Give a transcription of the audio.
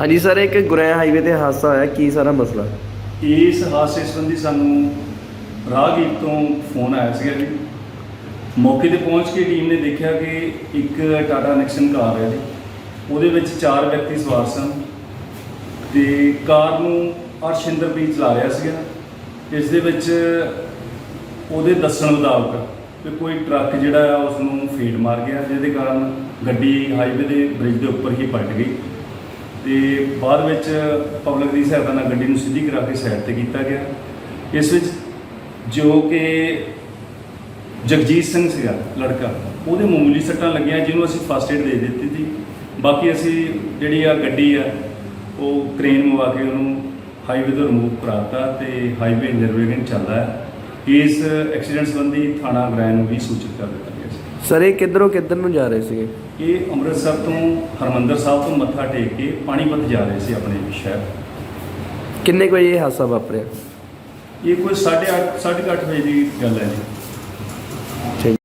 ਹਾਂਜੀ ਸਰ, ਇੱਕ ਗੁਰੈਆ ਹਾਈਵੇ ਤੇ ਹਾਦਸਾ ਹੋਇਆ। ਕੀ ਸਾਰਾ ਮਸਲਾ? ਇਸ ਹਾਦਸੇ ਸੰਬੰਧੀ ਸਾਨੂੰ ਰਾਹਗੀਰ ਤੋਂ ਫੋਨ ਆਇਆ ਸੀਗਾ ਜੀ। ਮੌਕੇ ਤੇ ਪਹੁੰਚ ਕੇ ਟੀਮ ਨੇ ਦੇਖਿਆ ਕਿ ਇੱਕ ਟਾਟਾ ਨੈਕਸ਼ਨ ਕਾਰ ਹੈ ਜੀ। ਉਹਦੇ ਵਿੱਚ ਚਾਰ ਵਿਅਕਤੀ ਸਵਾਰ ਸਨ ਤੇ ਕਾਰ ਨੂੰ ਅਰਸ਼ਿੰਦਰਪ੍ਰੀਤ ਚਲਾ ਰਿਹਾ ਸੀਗਾ। ਇਸ ਦੇ ਵਿੱਚ ਉਹਦੇ ਦੱਸਣ ਮੁਤਾਬਕ ਕਿ ਕੋਈ ਟਰੱਕ ਜਿਹੜਾ ਆ, ਉਸ ਨੂੰ ਫੀਡ ਮਾਰ ਗਿਆ, ਜਿਹਦੇ ਕਾਰਨ ਗੱਡੀ ਹਾਈਵੇ ਦੇ ਬ੍ਰਿਜ ਦੇ ਉੱਪਰ ਹੀ ਪਲਟ ਗਈ। ਤੇ ਬਾਅਦ ਵਿੱਚ ਪਬਲਿਕ ਦੀ ਸਹਾਇਤਾ ਨਾਲ ਗੱਡੀ ਨੂੰ ਸਿੱਧੀ ਕਰਾ ਕੇ ਸਾਈਡ ਤੇ ਕੀਤਾ ਗਿਆ। ਇਸ ਵਿੱਚ ਜੋ ਕਿ ਜਗਜੀਤ ਸਿੰਘ ਸੀਗਾ, ਲੜਕਾ, ਉਹਦੇ ਮਾਮੂਲੀ ਸੱਟਾਂ ਲੱਗੀਆਂ ਜਿਹਨੂੰ ਅਸੀਂ ਫਸਟ ਏਡ ਦੇ ਦਿੱਤੀ ਸੀ। ਬਾਕੀ ਅਸੀਂ ਜਿਹੜੀ ਆ ਗੱਡੀ ਆ, ਉਹ ਕ੍ਰੇਨ ਮੰਗਾ ਕੇ ਉਹਨੂੰ ਹਾਈਵੇ ਤੋਂ ਰਿਮੂਵ ਕਰਾਤਾ ਤੇ ਹਾਈਵੇ ਨਿਰਵਿਘਨ ਚੱਲਦਾ ਹੈ। ਇਸ ਐਕਸੀਡੈਂਟ ਸੰਬੰਧੀ ਥਾਣਾ ਗ੍ਰੈਨ ਨੂੰ ਵੀ ਸੂਚਿਤ ਕਰ ਦਿੱਤਾ ਗਿਆ ਸੀ। ਸਰ ਇਹ ਕਿੱਧਰੋਂ ਕਿੱਧਰ ਨੂੰ ਜਾ ਰਹੇ ਸੀਗੇ? ਇਹ ਅੰਮ੍ਰਿਤਸਰ ਤੋਂ ਹਰਮੰਦਰ ਸਾਹਿਬ ਤੋਂ ਮੱਥਾ ਟੇਕ ਕੇ ਪਾਣੀਪਤ ਜਾ ਰਹੇ ਸੀ ਆਪਣੇ ਸ਼ਹਿਰ। ਕਿੰਨੇ ਕੁ ਵਜੇ ਇਹ ਹਾਦਸਾ ਵਾਪਰਿਆ? ਇਹ ਕੋਈ 8:30 8:30 ਵਜੇ ਦੀ ਗੱਲ ਹੈ ਜੀ।